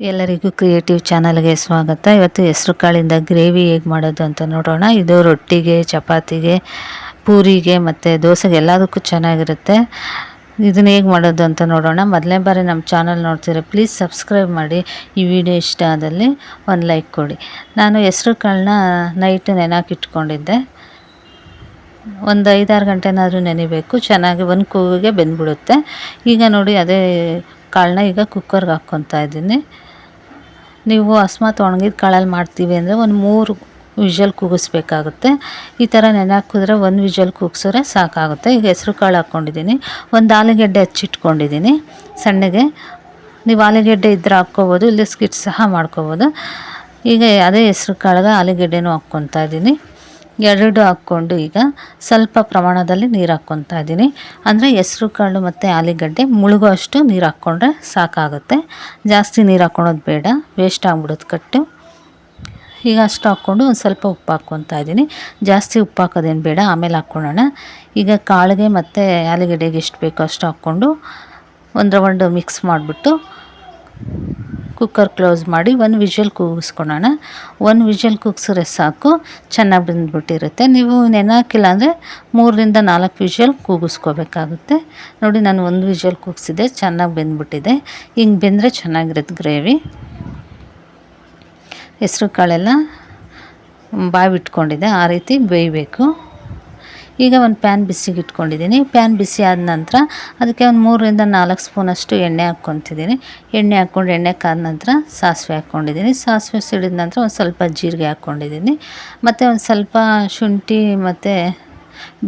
ಎಲ್ಲರಿಗೂ ಕ್ರಿಯೇಟಿವ್ ಚಾನಲ್ಗೆ ಸ್ವಾಗತ. ಇವತ್ತು ಹೆಸ್ರು ಕಾಳಿಂದ ಗ್ರೇವಿ ಹೇಗೆ ಮಾಡೋದು ಅಂತ ನೋಡೋಣ. ಇದು ರೊಟ್ಟಿಗೆ, ಚಪಾತಿಗೆ, ಪೂರಿಗೆ ಮತ್ತು ದೋಸೆಗೆ ಎಲ್ಲದಕ್ಕೂ ಚೆನ್ನಾಗಿರುತ್ತೆ. ಇದನ್ನ ಹೇಗೆ ಮಾಡೋದು ಅಂತ ನೋಡೋಣ. ಮೊದಲನೇ ಬಾರಿ ನಮ್ಮ ಚಾನಲ್ ನೋಡ್ತೀರ ಪ್ಲೀಸ್ ಸಬ್ಸ್ಕ್ರೈಬ್ ಮಾಡಿ. ಈ ವಿಡಿಯೋ ಇಷ್ಟ ಆದಲ್ಲಿ ಒಂದು ಲೈಕ್ ಕೊಡಿ. ನಾನು ಹೆಸ್ರು ಕಾಳನ್ನ ನೈಟ್ ನೆನಕಿಟ್ಕೊಂಡಿದ್ದೆ ಒಂದು ಐದಾರು ಗಂಟೆನಾದರೂ ನೆನಿಬೇಕು. ಚೆನ್ನಾಗಿ ಒಂದು ಕೂಗಿಗೆ ಬೆಂದ್ಬಿಡುತ್ತೆ. ಈಗ ನೋಡಿ ಅದೇ ಕಾಳನ್ನ ಈಗ ಕುಕ್ಕರ್ಗೆ ಹಾಕ್ಕೊತಾ ಇದ್ದೀನಿ. ನೀವು ಅಸ್ಮಾತ್ ಒಣಗಿದ ಕಾಳಲ್ಲಿ ಮಾಡ್ತೀವಿ ಅಂದರೆ ಒಂದು ಮೂರು ವಿಷಲ್ ಕೂಗಿಸ್ಬೇಕಾಗುತ್ತೆ. ಈ ಥರ ನೆನೆ ಹಾಕಿದ್ರೆ ಒಂದು ವಿಷಲ್ ಕೂಗ್ಸಿದ್ರೆ ಸಾಕಾಗುತ್ತೆ. ಈಗ ಹೆಸರು ಕಾಳು ಹಾಕ್ಕೊಂಡಿದ್ದೀನಿ ಒಂದು ಆಲೂಗೆಡ್ಡೆ ಹಚ್ಚಿಟ್ಕೊಂಡಿದ್ದೀನಿ ಸಣ್ಣಗೆ. ನೀವು ಆಲೂಗೆಡ್ಡೆ ಇದ್ದರೆ ಹಾಕ್ಕೋಬೋದು ಇಲ್ಲಿ ಸ್ಕಿಟ್ ಸಹ ಮಾಡ್ಕೋಬೋದು. ಈಗ ಅದೇ ಹೆಸ್ರು ಕಾಳಿಗೆ ಆಲೂಗೆಡ್ಡೆನೂ ಹಾಕ್ಕೊತಾ ಇದ್ದೀನಿ. ಎರಡು ಹಾಕ್ಕೊಂಡು ಈಗ ಸ್ವಲ್ಪ ಪ್ರಮಾಣದಲ್ಲಿ ನೀರು ಹಾಕ್ಕೊತಾ ಇದ್ದೀನಿ. ಅಂದರೆ ಹೆಸ್ರು ಕಾಳು ಮತ್ತು ಆಲೂಗಡ್ಡೆ ಮುಳುಗೋ ಅಷ್ಟು ನೀರು ಹಾಕ್ಕೊಂಡ್ರೆ ಸಾಕಾಗುತ್ತೆ. ಜಾಸ್ತಿ ನೀರು ಹಾಕ್ಕೊಳೋದು ಬೇಡ ವೇಸ್ಟ್ ಆಗ್ಬಿಡೋದು ಕಟ್ಟು. ಈಗ ಅಷ್ಟು ಹಾಕ್ಕೊಂಡು ಒಂದು ಸ್ವಲ್ಪ ಉಪ್ಪು ಹಾಕ್ಕೊತಾ ಇದ್ದೀನಿ. ಜಾಸ್ತಿ ಉಪ್ಪು ಹಾಕೋದೇನು ಬೇಡ, ಆಮೇಲೆ ಹಾಕ್ಕೊಳ್ಳೋಣ. ಈಗ ಕಾಳಿಗೆ ಮತ್ತು ಆಲೂಗಡ್ಡೆಗೆ ಎಷ್ಟು ಬೇಕೋ ಅಷ್ಟು ಹಾಕ್ಕೊಂಡು ಒಂದು ರೌಂಡ್ ಮಿಕ್ಸ್ ಮಾಡಿಬಿಟ್ಟು ಕುಕ್ಕರ್ ಕ್ಲೋಸ್ ಮಾಡಿ ಒಂದು ವಿಷಲ್ ಕೂಗಿಸ್ಕೊಳ್ಳೋಣ. ಒಂದು ವಿಷಲ್ ಕೂಗಿಸಿದ್ರೆ ಸಾಕು, ಚೆನ್ನಾಗಿ ಬೆಂದ್ಬಿಟ್ಟಿರುತ್ತೆ. ನೀವು ನೆನಕಿಲ್ಲ ಅಂದರೆ ಮೂರರಿಂದ ನಾಲ್ಕು ವಿಷಲ್ ಕೂಗಿಸ್ಕೋಬೇಕಾಗುತ್ತೆ. ನೋಡಿ, ನಾನು ಒಂದು ವಿಷಲ್ ಕೂಗಿಸಿದೆ, ಚೆನ್ನಾಗಿ ಬೆಂದ್ಬಿಟ್ಟಿದೆ. ಹಿಂಗೆ ಬೆಂದರೆ ಚೆನ್ನಾಗಿರುತ್ತೆ ಗ್ರೇವಿ. ಹೆಸ್ರು ಕಾಳೆಲ್ಲ ಬಾವಿಟ್ಕೊಂಡಿದೆ ಆ ರೀತಿ ಬೇಯಬೇಕು. ಈಗ ಒಂದು ಪ್ಯಾನ್ ಬಿಸಿಗೆ ಇಟ್ಕೊಂಡಿದ್ದೀನಿ ಪ್ಯಾನ್ ಬಿಸಿ ಆದ ನಂತರ ಅದಕ್ಕೆ ಒಂದು ಮೂರರಿಂದ ನಾಲ್ಕು ಸ್ಪೂನಷ್ಟು ಎಣ್ಣೆ ಹಾಕ್ಕೊತಿದ್ದೀನಿ ಎಣ್ಣೆ ಹಾಕ್ಕೊಂಡು ಎಣ್ಣೆ ಕಾದ ನಂತರ ಸಾಸಿವೆ ಹಾಕ್ಕೊಂಡಿದ್ದೀನಿ ಸಾಸಿವೆ ಸಿಡಿದ ನಂತರ ಒಂದು ಸ್ವಲ್ಪ ಜೀರಿಗೆ ಹಾಕ್ಕೊಂಡಿದ್ದೀನಿ ಮತ್ತು ಒಂದು ಸ್ವಲ್ಪ ಶುಂಠಿ ಮತ್ತು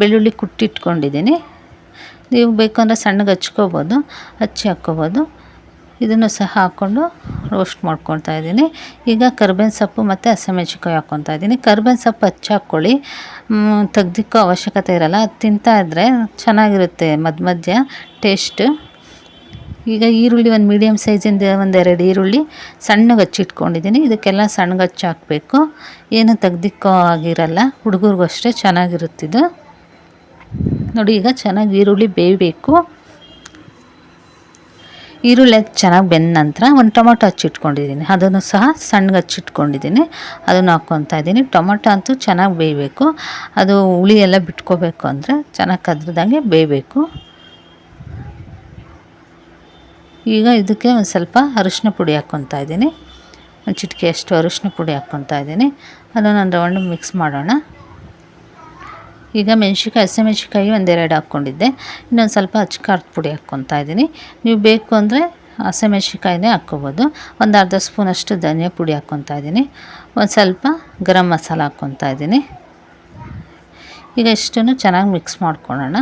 ಬೆಳ್ಳುಳ್ಳಿ ಕುಟ್ಟಿಟ್ಕೊಂಡಿದ್ದೀನಿ ನೀವು ಬೇಕು ಅಂದರೆ ಸಣ್ಣಗೆ ಹಚ್ಕೋಬೋದು. ಹಚ್ಚಿ ಹಾಕ್ಕೋಬೋದು. ಇದನ್ನು ಸಹ ಹಾಕ್ಕೊಂಡು ರೋಸ್ಟ್ ಮಾಡ್ಕೊಳ್ತಾ ಇದ್ದೀನಿ. ಈಗ ಕರ್ಬೇವಿನ ಸೊಪ್ಪು ಮತ್ತು ಹಸಿಮೆಣ್ಸಿಕಾಯಿ ಹಾಕ್ಕೊತಾ ಇದ್ದೀನಿ. ಕರ್ಬೇವಿನ ಸೊಪ್ಪು ಹಚ್ಚಿ ಹಾಕ್ಕೊಳ್ಳಿ. ತೆಗ್ದಿಕ್ಕೋ ಅವಶ್ಯಕತೆ ಇರಲ್ಲ. ಅದು ತಿಂತಾ ಚೆನ್ನಾಗಿರುತ್ತೆ ಮಧ್ಯ ಮಧ್ಯ ಟೇಸ್ಟ್. ಈಗ ಈರುಳ್ಳಿ ಒಂದು ಮೀಡಿಯಮ್ ಸೈಜಿಂದ ಒಂದೆರಡು ಈರುಳ್ಳಿ ಸಣ್ಣಗೆ ಹಚ್ಚಿಟ್ಕೊಂಡಿದ್ದೀನಿ ಇದಕ್ಕೆಲ್ಲ ಸಣ್ಣಗೆ ಹಚ್ಚಿ ಹಾಕಬೇಕು. ಏನು ತೆಗ್ದಿಕ್ಕೋ ಆಗಿರಲ್ಲ. ಹುಡುಗರಿಗೂ ಅಷ್ಟೇ ಚೆನ್ನಾಗಿರುತ್ತಿದ್ದು ನೋಡಿ, ಈಗ ಚೆನ್ನಾಗಿ ಈರುಳ್ಳಿ ಬೇಯಬೇಕು. ಈರುಳ್ಳಿ ಚೆನ್ನಾಗಿ ಬೆಂದ ನಂತರ ಒಂದು ಟೊಮೊಟೊ ಹಚ್ಚಿಟ್ಕೊಂಡಿದ್ದೀನಿ ಅದನ್ನು ಸಹ ಸಣ್ಣಗೆ ಹಚ್ಚಿಟ್ಕೊಂಡಿದ್ದೀನಿ ಅದನ್ನು ಹಾಕ್ಕೊತಾ ಇದ್ದೀನಿ. ಟೊಮೊಟೊ ಅಂತೂ ಚೆನ್ನಾಗಿ ಬೇಯಬೇಕು. ಅದು ಹುಳಿ ಎಲ್ಲ ಬಿಟ್ಕೋಬೇಕು ಅಂದರೆ ಚೆನ್ನಾಗಿ ಕದ್ರದಂಗೆ ಬೇಯಬೇಕು. ಈಗ ಇದಕ್ಕೆ ಒಂದು ಸ್ವಲ್ಪ ಅರಿಶಿನ ಪುಡಿ ಹಾಕ್ಕೊತಾ ಇದ್ದೀನಿ. ಒಂದು ಚಿಟಿಕೆಯಷ್ಟು ಅರಿಶಿನ ಪುಡಿ ಹಾಕ್ಕೊತಾ ಇದ್ದೀನಿ. ಅದನ್ನು ರೌಂಡ್ ಮಿಕ್ಸ್ ಮಾಡೋಣ. ಈಗ ಮೆಣ್ಸಿನ್ಕಾಯಿ ಹಸಿಮೆಣ್ಸಿನ್ಕಾಯಿ ಒಂದೆರಡು ಹಾಕ್ಕೊಂಡಿದ್ದೆ. ಇನ್ನೊಂದು ಸ್ವಲ್ಪ ಅಚ್ಕಾರದ ಪುಡಿ ಹಾಕ್ಕೊತಾ ಇದ್ದೀನಿ. ನೀವು ಬೇಕು ಅಂದರೆ ಹಸಿಮೆಣ್ಸಿನ್ಕಾಯಿನೇ ಹಾಕ್ಕೋಬೋದು. ಒಂದು ಅರ್ಧ ಸ್ಪೂನಷ್ಟು ಧನಿಯಾ ಪುಡಿ ಹಾಕ್ಕೊತಾ ಇದ್ದೀನಿ. ಒಂದು ಸ್ವಲ್ಪ ಗರಂ ಮಸಾಲ ಹಾಕ್ಕೊತಾ ಇದ್ದೀನಿ. ಈಗ ಇಷ್ಟನ್ನು ಚೆನ್ನಾಗಿ ಮಿಕ್ಸ್ ಮಾಡ್ಕೊಳ್ಳೋಣ.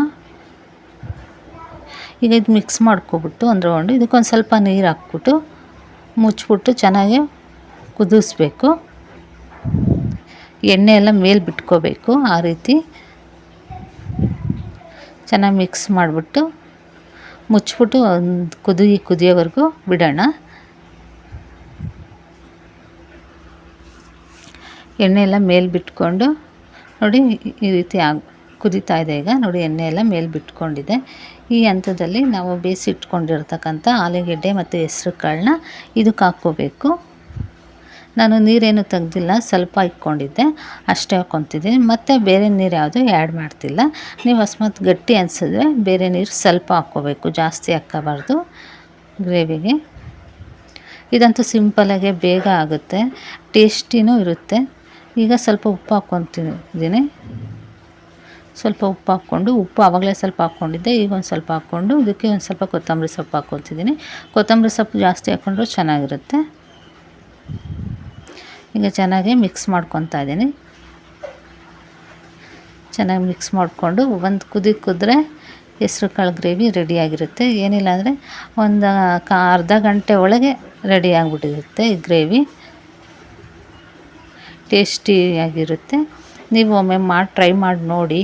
ಈಗ ಇದು ಮಿಕ್ಸ್ ಮಾಡ್ಕೊಬಿಟ್ಟು ಒಂದು ಇದಕ್ಕೊಂದು ಸ್ವಲ್ಪ ನೀರು ಹಾಕ್ಬಿಟ್ಟು ಮುಚ್ಚಿಬಿಟ್ಟು ಚೆನ್ನಾಗಿ ಕುದಿಸ್ಬೇಕು. ಎಣ್ಣೆ ಎಲ್ಲ ಮೇಲೆ ಬಿಟ್ಕೋಬೇಕು ಆ ರೀತಿ. ಚೆನ್ನಾಗಿ ಮಿಕ್ಸ್ ಮಾಡಿಬಿಟ್ಟು ಮುಚ್ಚಿಬಿಟ್ಟು ಒಂದು ಕುದಿ, ಕುದಿಯೋವರೆಗೂ ಬಿಡೋಣ. ಎಣ್ಣೆ ಎಲ್ಲ ಮೇಲೆ ಬಿಟ್ಕೊಂಡು ನೋಡಿ ಈ ರೀತಿ ಆಗ, ಕುದೀತಾ ಇದೆ ಈಗ. ನೋಡಿ ಎಣ್ಣೆ ಎಲ್ಲ ಮೇಲೆ ಬಿಟ್ಕೊಂಡಿದೆ ಈ ಹಂತದಲ್ಲಿ ನಾವು ಬೇಯಿಸಿಟ್ಕೊಂಡಿರ್ತಕ್ಕಂಥ ಆಲೂಗೆಡ್ಡೆ ಮತ್ತು ಹೆಸ್ರು ಕಾಳನ್ನ ಇದಕ್ಕೆ ಹಾಕ್ಕೋಬೇಕು. ನಾನು ನೀರೇನು ತೆಗ್ದಿಲ್ಲ, ಸ್ವಲ್ಪ ಇಟ್ಕೊಂಡಿದ್ದೆ, ಅಷ್ಟೇ ಹಾಕ್ಕೊತಿದ್ದೀನಿ. ಮತ್ತು ಬೇರೆ ನೀರು ಯಾವುದು ಆ್ಯಡ್ ಮಾಡ್ತಿಲ್ಲ. ನೀವು ಅಸ್ಮಾತ್ ಗಟ್ಟಿ ಅನಿಸಿದ್ರೆ ಬೇರೆ ನೀರು ಸ್ವಲ್ಪ ಹಾಕ್ಕೋಬೇಕು, ಜಾಸ್ತಿ ಹಾಕ್ಕೋಬಾರ್ದು ಗ್ರೇವಿಗೆ. ಇದಂತೂ ಸಿಂಪಲಾಗೆ ಬೇಗ ಆಗುತ್ತೆ, ಟೇಸ್ಟಿನೂ ಇರುತ್ತೆ. ಈಗ ಸ್ವಲ್ಪ ಉಪ್ಪು ಹಾಕ್ಕೊತಿದ್ದೀನಿ. ಸ್ವಲ್ಪ ಉಪ್ಪು ಹಾಕ್ಕೊಂಡು, ಉಪ್ಪು ಆವಾಗಲೇ ಸ್ವಲ್ಪ ಹಾಕ್ಕೊಂಡಿದ್ದೆ, ಈಗ ಒಂದು ಸ್ವಲ್ಪ ಹಾಕ್ಕೊಂಡು, ಇದಕ್ಕೆ ಒಂದು ಸ್ವಲ್ಪ ಕೊತ್ತಂಬರಿ ಸೊಪ್ಪು ಹಾಕ್ಕೊತಿದ್ದೀನಿ. ಕೊತ್ತಂಬರಿ ಸೊಪ್ಪು ಜಾಸ್ತಿ ಹಾಕ್ಕೊಂಡ್ರೂ ಚೆನ್ನಾಗಿರುತ್ತೆ. ಈಗ ಚೆನ್ನಾಗಿ ಮಿಕ್ಸ್ ಮಾಡ್ಕೊತಾ ಇದ್ದೀನಿ. ಚೆನ್ನಾಗಿ ಮಿಕ್ಸ್ ಮಾಡಿಕೊಂಡು ಒಂದು ಕುದಿ ಕುದ್ರೆ ಹೆಸ್ರು ಕಾಳು ಗ್ರೇವಿ ರೆಡಿಯಾಗಿರುತ್ತೆ ಏನಿಲ್ಲ ಅಂದರೆ ಒಂದು ಕಾ, ಅರ್ಧ ಗಂಟೆ ಒಳಗೆ ರೆಡಿ ಆಗಿಬಿಟ್ಟಿರುತ್ತೆ ಈ ಗ್ರೇವಿ. ಟೇಸ್ಟಿಯಾಗಿರುತ್ತೆ ನೀವು ಒಮ್ಮೆ ಮಾಡಿ ಟ್ರೈ ಮಾಡಿ ನೋಡಿ.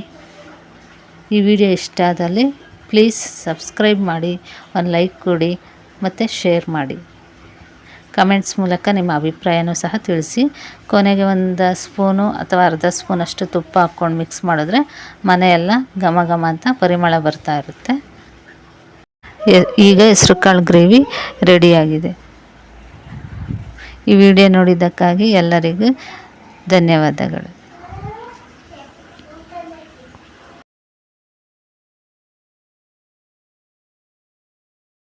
ಈ ವಿಡಿಯೋ ಇಷ್ಟ ಆದಲ್ಲಿ ಪ್ಲೀಸ್ ಸಬ್ಸ್ಕ್ರೈಬ್ ಮಾಡಿ, ಒಂದು ಲೈಕ್ ಕೊಡಿ, ಮತ್ತು ಶೇರ್ ಮಾಡಿ. ಕಮೆಂಟ್ಸ್ ಮೂಲಕ ನಿಮ್ಮ ಅಭಿಪ್ರಾಯನೂ ಸಹ ತಿಳಿಸಿ. ಕೊನೆಗೆ ಒಂದು ಸ್ಪೂನು ಅಥವಾ ಅರ್ಧ ಸ್ಪೂನಷ್ಟು ತುಪ್ಪ ಹಾಕ್ಕೊಂಡು ಮಿಕ್ಸ್ ಮಾಡಿದ್ರೆ ಮನೆಯೆಲ್ಲ ಘಮ ಘಮ ಅಂತ ಪರಿಮಳ ಬರ್ತಾ ಇರುತ್ತೆ. ಈಗ ಹೆಸ್ರು ಕಾಳು ಗ್ರೇವಿ ರೆಡಿಯಾಗಿದೆ ಈ ವಿಡಿಯೋ ನೋಡಿದ್ದಕ್ಕಾಗಿ ಎಲ್ಲರಿಗೂ ಧನ್ಯವಾದಗಳು.